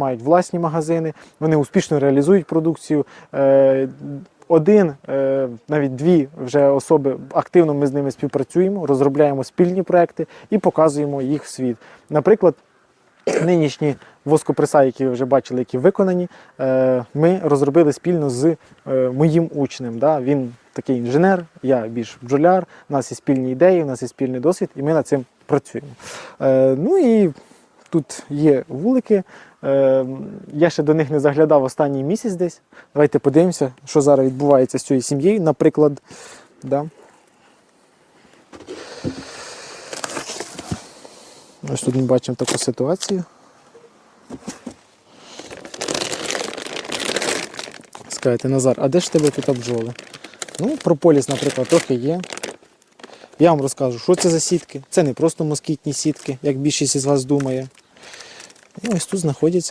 мають власні магазини, вони успішно реалізують продукцію. Е, Один, е, навіть дві вже особи активно ми з ними співпрацюємо, розробляємо спільні проекти і показуємо їх в світ. Наприклад, нинішні воскопреса, які ви вже бачили, які виконані, е, ми розробили спільно з моїм учнем. Він такий інженер, я більш бджоляр, у нас є спільні ідеї, у нас є спільний досвід, і ми над цим працюємо. Ну і тут є вулики. Е, Я ще до них не заглядав останній місяць десь. Давайте подивимося, що зараз відбувається з цією сім'єю, наприклад. Да. Ось тут ми бачимо таку ситуацію. Скажете, Назар, а де ж тебе тут бджоли? Ну, прополіс, наприклад, трохи є. Я вам розкажу, що це за сітки. Це не просто москітні сітки, як більшість із вас думає. І ось тут знаходяться